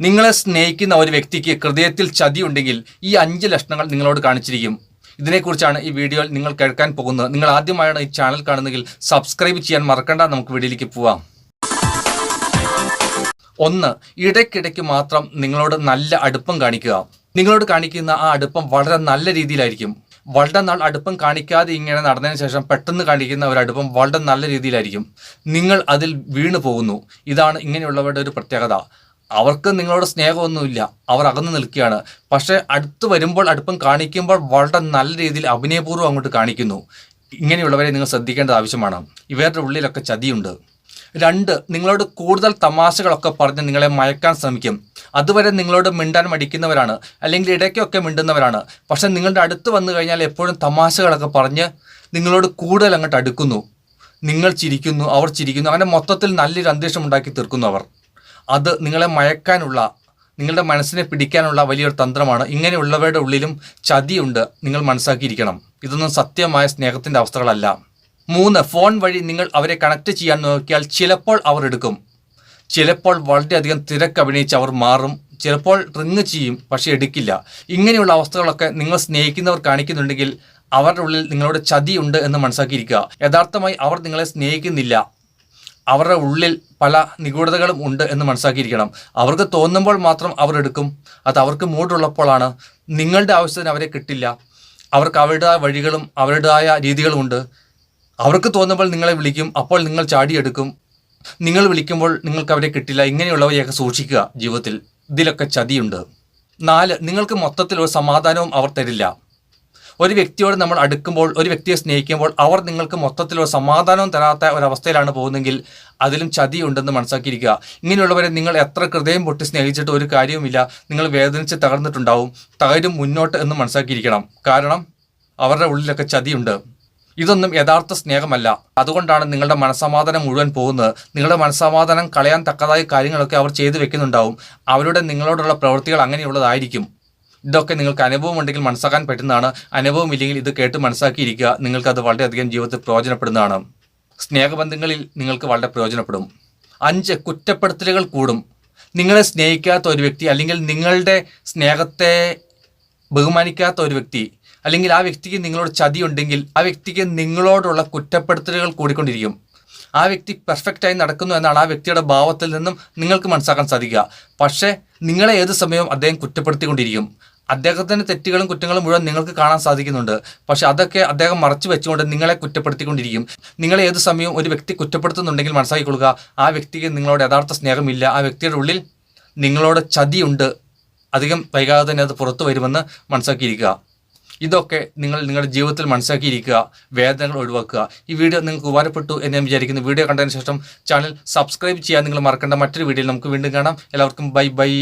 നിങ്ങളെ സ്നേഹിക്കുന്ന ഒരു വ്യക്തിക്ക് ഹൃദയത്തിൽ ചതിയുണ്ടെങ്കിൽ ഈ അഞ്ച് ലക്ഷണങ്ങൾ നിങ്ങളോട് കാണിച്ചിരിക്കും. ഇതിനെക്കുറിച്ചാണ് ഈ വീഡിയോയിൽ നിങ്ങൾ കേൾക്കാൻ പോകുന്നത്. നിങ്ങൾ ആദ്യമായാണ് ഈ ചാനൽ കാണുന്നതെങ്കിൽ സബ്സ്ക്രൈബ് ചെയ്യാൻ മറക്കണ്ട. നമുക്ക് വീഡിയോയിലേക്ക് പോവാം. ഒന്ന് ഇടയ്ക്കിടയ്ക്ക് മാത്രം നിങ്ങളോട് നല്ല അടുപ്പം കാണിക്കുക. നിങ്ങളോട് കാണിക്കുന്ന ആ അടുപ്പം വളരെ നല്ല രീതിയിലായിരിക്കും. വളരെ നാൾ അടുപ്പം കാണിക്കാതെ ഇങ്ങനെ നടന്നതിന് ശേഷം പെട്ടെന്ന് കാണിക്കുന്ന ഒരു അടുപ്പം വളരെ നല്ല രീതിയിലായിരിക്കും. നിങ്ങൾ അതിൽ വീണു പോകുന്നു ഇതാണ് ഇങ്ങനെയുള്ളവരുടെ ഒരു പ്രത്യേകത. അവർക്ക് നിങ്ങളോട് സ്നേഹമൊന്നുമില്ല. അവർ അകന്നു നിൽക്കുകയാണ്. പക്ഷേ അടുത്ത് വരുമ്പോൾ അടുപ്പം കാണിക്കുമ്പോൾ വളരെ നല്ല രീതിയിൽ അഭിനയപൂർവം അങ്ങോട്ട് കാണിക്കുന്നു. ഇങ്ങനെയുള്ളവരെ നിങ്ങൾ ശ്രദ്ധിക്കേണ്ടത് ആവശ്യമാണ്. ഇവരുടെ ഉള്ളിലൊക്കെ ചതിയുണ്ട്. രണ്ട് നിങ്ങളോട് കൂടുതൽ തമാശകളൊക്കെ പറഞ്ഞ് നിങ്ങളെ മയക്കാൻ ശ്രമിക്കും. അതുവരെ നിങ്ങളോട് മിണ്ടാൻ മടിക്കുന്നവരാണ്. അല്ലെങ്കിൽ ഇടയ്ക്കൊക്കെ മിണ്ടുന്നവരാണ്. പക്ഷേ നിങ്ങളുടെ അടുത്ത് വന്നു കഴിഞ്ഞാൽ എപ്പോഴും തമാശകളൊക്കെ പറഞ്ഞ് നിങ്ങളോട് കൂടുതൽ അങ്ങോട്ട് അടുക്കുന്നു. നിങ്ങൾ ചിരിക്കുന്നു അവർ ചിരിക്കുന്നു. അങ്ങനെ മൊത്തത്തിൽ നല്ലൊരു അന്തരീക്ഷം ഉണ്ടാക്കി തീർക്കുന്നു അവർ. അത് നിങ്ങളെ മയക്കാനുള്ള നിങ്ങളുടെ മനസ്സിനെ പിടിക്കാനുള്ള വലിയൊരു തന്ത്രമാണ്. ഇങ്ങനെയുള്ളവരുടെ ഉള്ളിലും ചതിയുണ്ട്. നിങ്ങൾ മനസ്സാക്കിയിരിക്കണം. ഇതൊന്നും സത്യമായ സ്നേഹത്തിന്റെ അവസ്ഥകളല്ല. മൂന്ന് ഫോൺ വഴി നിങ്ങൾ അവരെ കണക്ട് ചെയ്യാൻ നോക്കിയാൽ ചിലപ്പോൾ അവർ എടുക്കും. ചിലപ്പോൾ വളരെയധികം തിരക്ക് അഭിനയിച്ച് അവർ മാറും. ചിലപ്പോൾ റിങ് ചെയ്യും പക്ഷേ എടുക്കില്ല. ഇങ്ങനെയുള്ള അവസ്ഥകളൊക്കെ നിങ്ങൾ സ്നേഹിക്കുന്നവർ കാണിക്കുന്നുണ്ടെങ്കിൽ അവരുടെ ഉള്ളിൽ നിങ്ങളുടെ ചതിയുണ്ട് എന്ന് മനസ്സാക്കിയിരിക്കുക. യഥാർത്ഥമായി അവർ നിങ്ങളെ സ്നേഹിക്കുന്നില്ല. അവരുടെ ഉള്ളിൽ പല നിഗൂഢതകളും ഉണ്ട് എന്ന് മനസ്സാക്കിയിരിക്കണം അവർക്ക് തോന്നുമ്പോൾ മാത്രം അവർ എടുക്കും. അത് അവർക്ക് മൂടുള്ളപ്പോഴാണ് നിങ്ങളുടെ ആവശ്യത്തിന് അവരെ കിട്ടില്ല. അവർക്ക് അവരുടേതായ വഴികളും അവരുടേതായ രീതികളുമുണ്ട് അവർക്ക് തോന്നുമ്പോൾ നിങ്ങളെ വിളിക്കും. അപ്പോൾ നിങ്ങൾ ചാടിയെടുക്കും. നിങ്ങൾ വിളിക്കുമ്പോൾ നിങ്ങൾക്ക് അവരെ കിട്ടില്ല. ഇങ്ങനെയുള്ളവരെയൊക്കെ സൂക്ഷിക്കുക ജീവിതത്തിൽ. ഇതിലൊക്കെ ചതിയുണ്ട്. നാല് നിങ്ങൾക്ക് മൊത്തത്തിൽ ഒരു സമാധാനവും അവർ തരില്ല. ഒരു വ്യക്തിയോട് നമ്മൾ അടുക്കുമ്പോൾ ഒരു വ്യക്തിയെ സ്നേഹിക്കുമ്പോൾ അവർ നിങ്ങൾക്ക് മൊത്തത്തിലൊരു സമാധാനവും തരാത്ത ഒരവസ്ഥയിലാണ് പോകുന്നതെങ്കിൽ അതിലും ചതിയുണ്ടെന്ന് മനസ്സാക്കിയിരിക്കുക ഇങ്ങനെയുള്ളവരെ നിങ്ങൾ എത്ര ഹൃദയം പൊട്ടി സ്നേഹിച്ചിട്ട് ഒരു കാര്യവുമില്ല. നിങ്ങൾ വേദനിച്ച് തകർന്നിട്ടുണ്ടാവും. തകരും മുന്നോട്ട് എന്ന് മനസ്സാക്കിയിരിക്കണം കാരണം അവരുടെ ഉള്ളിലൊക്കെ ചതിയുണ്ട്. ഇതൊന്നും യഥാർത്ഥ സ്നേഹമല്ല. അതുകൊണ്ടാണ് നിങ്ങളുടെ മനസ്സമാധാനം മുഴുവൻ പോകുന്നത്. നിങ്ങളുടെ മനസ്സമാധാനം കളയാൻ തക്കതായ കാര്യങ്ങളൊക്കെ അവർ ചെയ്തു വെക്കുന്നുണ്ടാവും. അവരുടെ നിങ്ങളോടുള്ള പ്രവൃത്തികൾ അങ്ങനെയുള്ളതായിരിക്കും. ഇതൊക്കെ നിങ്ങൾക്ക് അനുഭവം ഉണ്ടെങ്കിൽ മനസ്സാക്കാൻ പറ്റുന്നതാണ്. അനുഭവം ഇല്ലെങ്കിൽ ഇത് കേട്ട് മനസ്സാക്കിയിരിക്കുക. നിങ്ങൾക്കത് വളരെയധികം ജീവിതത്തിൽ പ്രയോജനപ്പെടുന്നതാണ്. സ്നേഹബന്ധങ്ങളിൽ നിങ്ങൾക്ക് വളരെ പ്രയോജനപ്പെടും. അഞ്ച് കുറ്റപ്പെടുത്തലുകൾ കൂടും. നിങ്ങളെ സ്നേഹിക്കാത്ത ഒരു വ്യക്തി അല്ലെങ്കിൽ നിങ്ങളുടെ സ്നേഹത്തെ ബഹുമാനിക്കാത്ത ഒരു വ്യക്തി അല്ലെങ്കിൽ ആ വ്യക്തിക്ക് നിങ്ങളോട് ചതിയുണ്ടെങ്കിൽ ആ വ്യക്തിക്ക് നിങ്ങളോടുള്ള കുറ്റപ്പെടുത്തലുകൾ കൂടിക്കൊണ്ടിരിക്കും. ആ വ്യക്തി പെർഫെക്റ്റായി നടക്കുന്നു എന്നാണ് ആ വ്യക്തിയുടെ ഭാവത്തിൽ നിന്നും നിങ്ങൾക്ക് മനസ്സിലാക്കാൻ സാധിക്കുക. പക്ഷേ നിങ്ങളെ ഏത് സമയവും അദ്ദേഹം കുറ്റപ്പെടുത്തിക്കൊണ്ടിരിക്കും. അദ്ദേഹത്തിന്റെ തെറ്റുകളും കുറ്റങ്ങളും മുഴുവൻ നിങ്ങൾക്ക് കാണാൻ സാധിക്കുന്നുണ്ട്. പക്ഷെ അതൊക്കെ അദ്ദേഹം മറച്ചു വെച്ചുകൊണ്ട് നിങ്ങളെ കുറ്റപ്പെടുത്തിക്കൊണ്ടിരിക്കും. നിങ്ങളെ ഏത് സമയവും ഒരു വ്യക്തി കുറ്റപ്പെടുത്തുന്നുണ്ടെങ്കിൽ മനസ്സിലാക്കിക്കൊള്ളുക ആ വ്യക്തിക്ക് നിങ്ങളോട് യഥാർത്ഥ സ്നേഹമില്ല ആ വ്യക്തിയുടെ ഉള്ളിൽ നിങ്ങളോട് ചതിയുണ്ട്. അധികം വൈകാതെ തന്നെ അത് പുറത്തു വരുമെന്ന് മനസ്സിലാക്കിയിരിക്കുക. ഇതൊക്കെ നിങ്ങൾ നിങ്ങളുടെ ജീവിതത്തിൽ മനസ്സിലാക്കിയിരിക്കുക വേദനകൾ ഒഴിവാക്കുക. ഈ വീഡിയോ നിങ്ങൾക്ക് ഉപകാരപ്പെട്ടു എന്ന് ഞാൻ വിചാരിക്കുന്നു. വീഡിയോ കണ്ടതിന് ശേഷം ചാനൽ സബ്സ്ക്രൈബ് ചെയ്യാൻ നിങ്ങൾ മറക്കേണ്ട മറ്റൊരു വീഡിയോയിൽ നമുക്ക് വീണ്ടും കാണാം. എല്ലാവർക്കും ബൈ ബൈ